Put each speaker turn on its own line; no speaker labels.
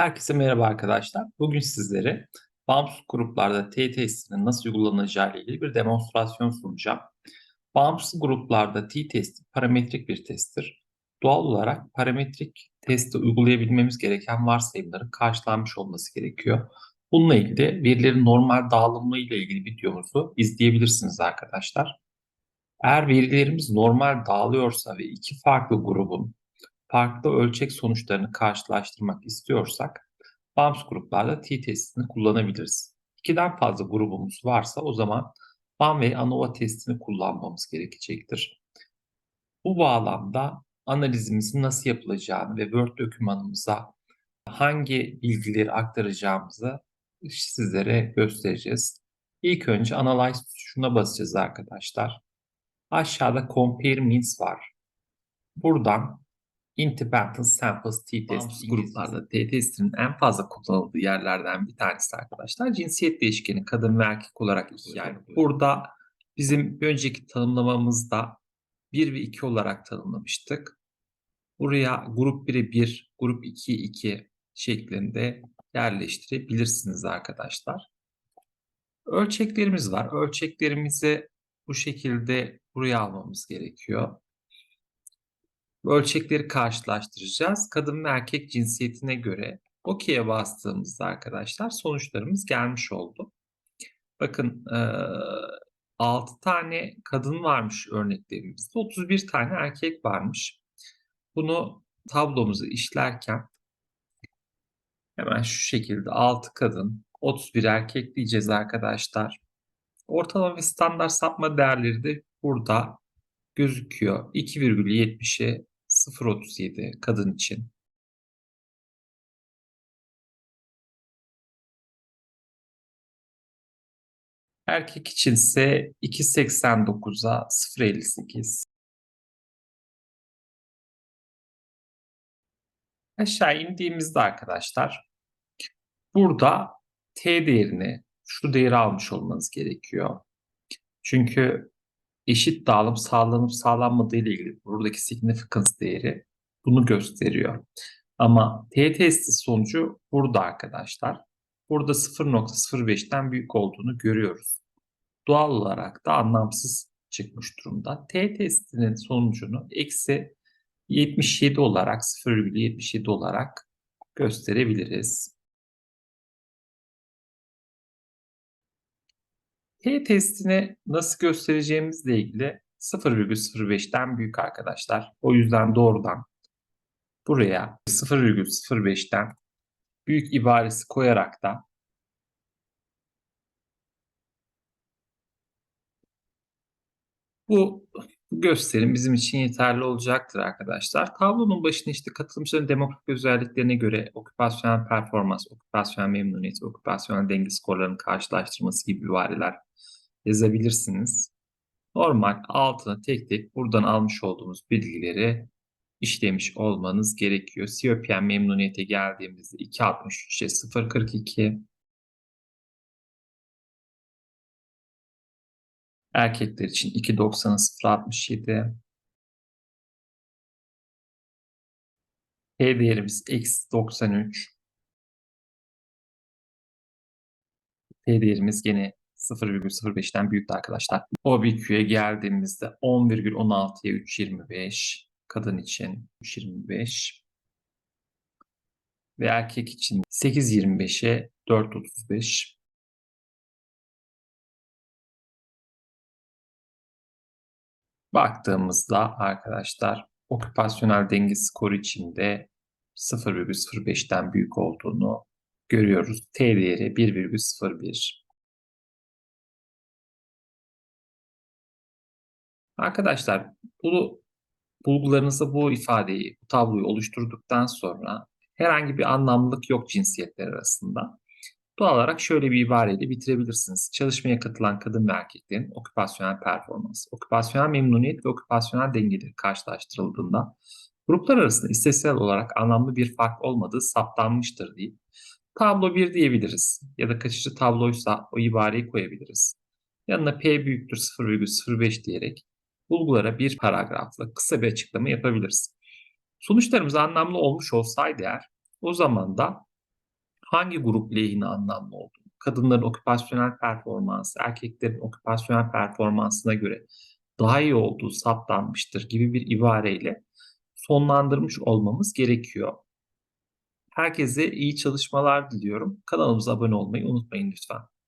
Herkese merhaba arkadaşlar. Bugün sizlere bağımsız gruplarda T testinin nasıl uygulanacağı ile ilgili bir demonstrasyon sunacağım. Bağımsız gruplarda T testi parametrik bir testtir. Doğal olarak parametrik testi uygulayabilmemiz gereken varsayımların karşılanmış olması gerekiyor. Bununla ilgili verilerin normal dağılımı ile ilgili videomuzu izleyebilirsiniz arkadaşlar. Eğer verilerimiz normal dağılıyorsa ve iki farklı grubun farklı ölçek sonuçlarını karşılaştırmak istiyorsak BAMS gruplarda t-testini kullanabiliriz. İkiden fazla grubumuz varsa o zaman BAM ve ANOVA testini kullanmamız gerekecektir. Bu bağlamda analizimizin nasıl yapılacağını ve Word dokümanımıza hangi bilgileri aktaracağımızı sizlere göstereceğiz. İlk önce Analyze tuşuna basacağız arkadaşlar. Aşağıda Compare Means var. Buradan Independent Samples t-test gruplarda t-testinin en fazla kullanıldığı yerlerden bir tanesi arkadaşlar. Cinsiyet değişkeni kadın ve erkek olarak ikiye ayrılıyor. Burada bizim bir önceki tanımlamamızda 1 ve 2 olarak tanımlamıştık. Buraya grup 1'i 1, grup 2'yi 2 şeklinde yerleştirebilirsiniz arkadaşlar. Ölçeklerimiz var. Ölçeklerimizi bu şekilde buraya almamız gerekiyor. Ölçekleri karşılaştıracağız. Kadın ve erkek cinsiyetine göre OK'ye bastığımızda arkadaşlar sonuçlarımız gelmiş oldu. Bakın 6 tane kadın varmış örneklerimizde. 31 tane erkek varmış. Bunu tablomuzu işlerken hemen şu şekilde 6 kadın 31 erkek diyeceğiz arkadaşlar. Ortalama ve standart sapma değerleri de burada gözüküyor. 2,70'e 0.37 kadın için. Erkek için ise 2.89'a 0.58. Aşağı indiğimizde arkadaşlar burada T değerini şu değeri almış olmanız gerekiyor. Çünkü eşit dağılım sağlanıp sağlanmadığı ile ilgili buradaki significance değeri bunu gösteriyor. Ama T testi sonucu burada arkadaşlar. Burada 0.05'ten büyük olduğunu görüyoruz. Doğal olarak da anlamsız çıkmış durumda. T testinin sonucunu eksi 77 olarak 0,77 olarak gösterebiliriz. T testini nasıl göstereceğimizle ilgili 0,05'ten büyük arkadaşlar. O yüzden doğrudan buraya 0,05'ten büyük ibaresi koyarak da bu gösterim bizim için yeterli olacaktır arkadaşlar. Tablonun başına işte katılımcıların demokratik özelliklerine göre okupasyonel performans, okupasyonel memnuniyet, okupasyonel denge skorlarının karşılaştırması gibi ibareler yazabilirsiniz. Normal altına tek tek buradan almış olduğumuz bilgileri işlemiş olmanız gerekiyor. COPM memnuniyete geldiğimizde 2.63'e 0.42 Erkekler için 2.90'a 0.67 P değerimiz eksi 93 P değerimiz gene 0,05'ten büyüktü arkadaşlar. OBQ'ya geldiğimizde 10,16'ya 3,25 kadın için 3,25 ve erkek için 8,25'e 4,35 Baktığımızda arkadaşlar okupasyonel denge skoru içinde 0,05'ten büyük olduğunu görüyoruz. T değeri 1,01. Arkadaşlar bu bulgularınızda bu ifadeyi, bu tabloyu oluşturduktan sonra herhangi bir anlamlılık yok cinsiyetler arasında. Doğal olarak şöyle bir ibareyle bitirebilirsiniz. Çalışmaya katılan kadın ve erkeklerin okupasyonel performans, okupasyonel memnuniyet ve okupasyonel dengeleri karşılaştırıldığında gruplar arasında istatistiksel olarak anlamlı bir fark olmadığı saptanmıştır deyip tablo 1 diyebiliriz. Ya da kaçıcı tabloysa o ibareyi koyabiliriz. Yanına P büyüktür 0,05 diyerek bulgulara bir paragrafla kısa bir açıklama yapabiliriz. Sonuçlarımız anlamlı olmuş olsaydı eğer o zaman da hangi grup lehine anlamlı olduğunu, kadınların okupasyonel performansı, erkeklerin okupasyonel performansına göre daha iyi olduğu saptanmıştır gibi bir ibareyle sonlandırmış olmamız gerekiyor. Herkese iyi çalışmalar diliyorum. Kanalımıza abone olmayı unutmayın lütfen.